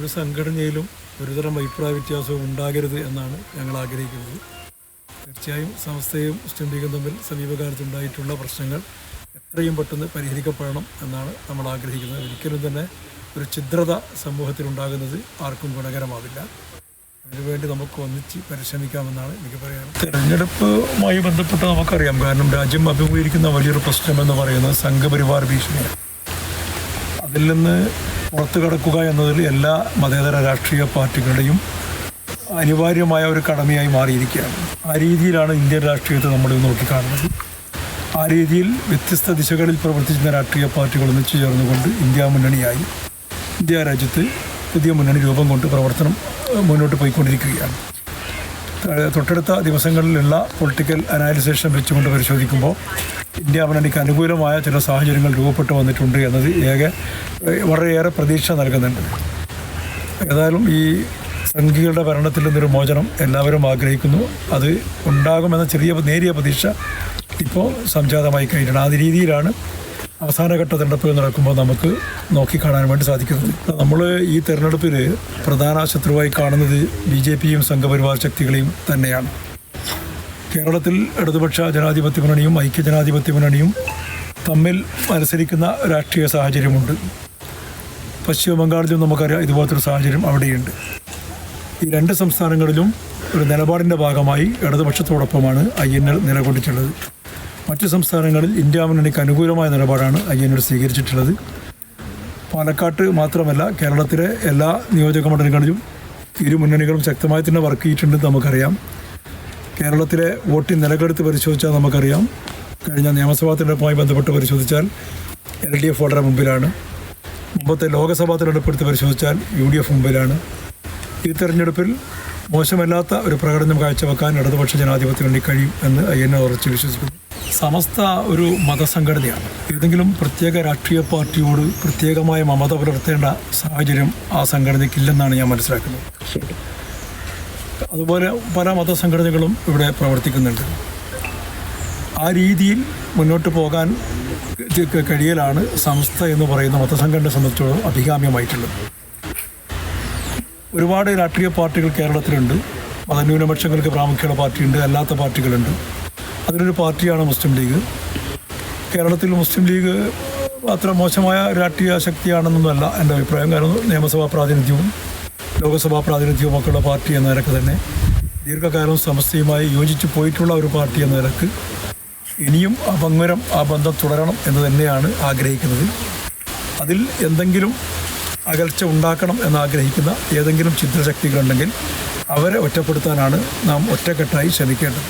ഒരു സംഘടനയിലും ഒരുതരം അഭിപ്രായ വ്യത്യാസവും ഉണ്ടാകരുത് എന്നാണ് ഞങ്ങൾ ആഗ്രഹിക്കുന്നത്. തീർച്ചയായും സംസ്ഥയും മുസ്ലിം ലീഗും തമ്മിൽ സമീപകാലത്ത് ഉണ്ടായിട്ടുള്ള പ്രശ്നങ്ങൾ എത്രയും പെട്ടെന്ന് പരിഹരിക്കപ്പെടണം എന്നാണ് നമ്മൾ ആഗ്രഹിക്കുന്നത്. ഒരിക്കലും തന്നെ ഒരു ഛിദ്രത സമൂഹത്തിൽ ഉണ്ടാകുന്നത് ആർക്കും ഗുണകരമാവില്ല. അതിനുവേണ്ടി നമുക്ക് ഒന്നിച്ച് പരിശ്രമിക്കാമെന്നാണ് എനിക്ക് പറയാനുള്ളത്. തെരഞ്ഞെടുപ്പുമായി ബന്ധപ്പെട്ട് നമുക്കറിയാം കാരണം രാജ്യം അഭിമുഖീകരിക്കുന്ന വലിയൊരു പ്രശ്നമെന്ന് പറയുന്നത് സംഘപരിവാർ ഭീഷണിയാണ്. അതിൽ നിന്ന് പുറത്തു കടക്കുക എന്നതിൽ എല്ലാ മതേതര രാഷ്ട്രീയ പാർട്ടികളുടെയും അനിവാര്യമായ ഒരു കടമയായി മാറിയിരിക്കുകയാണ്. ആ രീതിയിലാണ് ഇന്ത്യൻ രാഷ്ട്രീയത്തെ നമ്മൾ നോക്കിക്കാണുന്നത്. ആ രീതിയിൽ വ്യത്യസ്ത ദിശകളിൽ പ്രവർത്തിക്കുന്ന രാഷ്ട്രീയ പാർട്ടികൾ ഒന്നിച്ചു ചേർന്നുകൊണ്ട് ഇന്ത്യ മുന്നണിയായി. ഇന്ത്യ രാജ്യത്ത് പുതിയ മുന്നണി രൂപം കൊണ്ട് പ്രവർത്തനം മുന്നോട്ട് പോയിക്കൊണ്ടിരിക്കുകയാണ്. തൊട്ടടുത്ത ദിവസങ്ങളിലുള്ള പൊളിറ്റിക്കൽ അനാലിസേഷൻ വെച്ചുകൊണ്ട് പരിശോധിക്കുമ്പോൾ മുന്നണിക്ക് അനുകൂലമായ ചില സാഹചര്യങ്ങൾ രൂപപ്പെട്ടു വന്നിട്ടുണ്ട് എന്നത് ഏക വളരെയേറെ പ്രതീക്ഷ നൽകുന്നുണ്ട്. ഏതായാലും ഈ സംഘികളുടെ ഭരണത്തിൽ നിന്നൊരു മോചനം എല്ലാവരും ആഗ്രഹിക്കുന്നു. അത് ഉണ്ടാകുമെന്ന ചെറിയ നേരിയ പ്രതീക്ഷ ഇപ്പോൾ സംജാതമായി കഴിഞ്ഞിട്ടുണ്ട്. ആ രീതിയിലാണ് അവസാനഘട്ട തെരഞ്ഞെടുപ്പ് നടക്കുമ്പോൾ നമുക്ക് നോക്കിക്കാണാൻ വേണ്ടി സാധിക്കുന്നത്. നമ്മൾ ഈ തെരഞ്ഞെടുപ്പിൽ പ്രധാന ശത്രുവായി കാണുന്നത് ബി ജെ പിയും സംഘപരിവാർ ശക്തികളെയും തന്നെയാണ്. കേരളത്തിൽ ഇടതുപക്ഷ ജനാധിപത്യ മുന്നണിയും ഐക്യജനാധിപത്യ മുന്നണിയും തമ്മിൽ മത്സരിക്കുന്ന രാഷ്ട്രീയ സാഹചര്യമുണ്ട്. പശ്ചിമ ബംഗാളിലും നമുക്കറിയാം ഇതുപോലത്തൊരു സാഹചര്യം അവിടെയുണ്ട്. ഈ രണ്ട് സംസ്ഥാനങ്ങളിലും ഒരു നിലപാടിന്റെ ഭാഗമായി ഇടതുപക്ഷത്തോടൊപ്പമാണ് ഐ എൻ എൽ നിലകൊണ്ടിട്ടുള്ളത്. മറ്റു സംസ്ഥാനങ്ങളിൽ ഇന്ത്യ മുന്നണിക്ക് അനുകൂലമായ നിലപാടാണ് ഐ എൻ എൽ സ്വീകരിച്ചിട്ടുള്ളത്. പാലക്കാട്ട് മാത്രമല്ല കേരളത്തിലെ എല്ലാ നിയോജക മണ്ഡലങ്ങളിലും ഇരു മുന്നണികളും ശക്തമായി തന്നെ വർക്ക് ചെയ്തിട്ടുണ്ടെന്ന് നമുക്കറിയാം. കേരളത്തിലെ വോട്ടിംഗ് നിലക്കെടുത്ത് പരിശോധിച്ചാൽ നമുക്കറിയാം. കഴിഞ്ഞ നിയമസഭാ തെരഞ്ഞെടുപ്പുമായി ബന്ധപ്പെട്ട് പരിശോധിച്ചാൽ എൽ ഡി എഫ് വളരെ മുമ്പിലാണ്. മുമ്പത്തെ ലോക്സഭാ തെരഞ്ഞെടുപ്പെടുത്ത് പരിശോധിച്ചാൽ യു ഡി എഫ് മുമ്പിലാണ്. ഈ തെരഞ്ഞെടുപ്പിൽ മോശമല്ലാത്ത ഒരു പ്രകടനം കാഴ്ചവെക്കാൻ ഇടതുപക്ഷ ജനാധിപത്യ വേണ്ടി കഴിയും എന്ന് ഐ എൻ ഉറച്ചു വിശ്വസിക്കുന്നു. സമസ്ത ഒരു മതസംഘടനയാണ്. ഏതെങ്കിലും പ്രത്യേക രാഷ്ട്രീയ പാർട്ടിയോട് പ്രത്യേകമായ മമത പുലർത്തേണ്ട സാഹചര്യം ആ സംഘടനയ്ക്കില്ലെന്നാണ് ഞാൻ മനസ്സിലാക്കുന്നത്. അതുപോലെ പല മതസംഘടനകളും ഇവിടെ പ്രവർത്തിക്കുന്നുണ്ട്. ആ രീതിയിൽ മുന്നോട്ട് പോകാൻ കഴിയലാണ് സംസ്ഥ എന്ന് പറയുന്ന മതസംഘടന സംബന്ധിച്ചോളം അഭികാമ്യമായിട്ടുള്ളത്. ഒരുപാട് രാഷ്ട്രീയ പാർട്ടികൾ കേരളത്തിലുണ്ട്. മതന്യൂനപക്ഷങ്ങൾക്ക് പ്രാമുഖ്യമുള്ള പാർട്ടിയുണ്ട് അല്ലാത്ത പാർട്ടികളുണ്ട്. അതിലൊരു പാർട്ടിയാണ് മുസ്ലിം ലീഗ്. കേരളത്തിൽ മുസ്ലിം ലീഗ് അത്ര മോശമായ രാഷ്ട്രീയ ശക്തിയാണെന്നൊന്നുമല്ല എന്റെ അഭിപ്രായം. കാരണം നിയമസഭാ പ്രാതിനിധ്യവും ലോകസഭാ പ്രാതിനിധ്യവും ഒക്കെ പാർട്ടി എന്ന നിലയ്ക്ക് തന്നെ ദീർഘകാലം സമസ്തയുമായി യോജിച്ചു പോയിട്ടുള്ള ഒരു പാർട്ടി എന്ന നിലയ്ക്ക് ഇനിയും ആ പങ്കുരം ആ ബന്ധം തുടരണം എന്ന് തന്നെയാണ് ആഗ്രഹിക്കുന്നത്. അതിൽ എന്തെങ്കിലും അകൽച്ച ഉണ്ടാക്കണം എന്നാഗ്രഹിക്കുന്ന ഏതെങ്കിലും ചിത്രശക്തികളുണ്ടെങ്കിൽ അവരെ ഒറ്റപ്പെടുത്താനാണ് നാം ഒറ്റക്കെട്ടായി ശ്രമിക്കേണ്ടത്.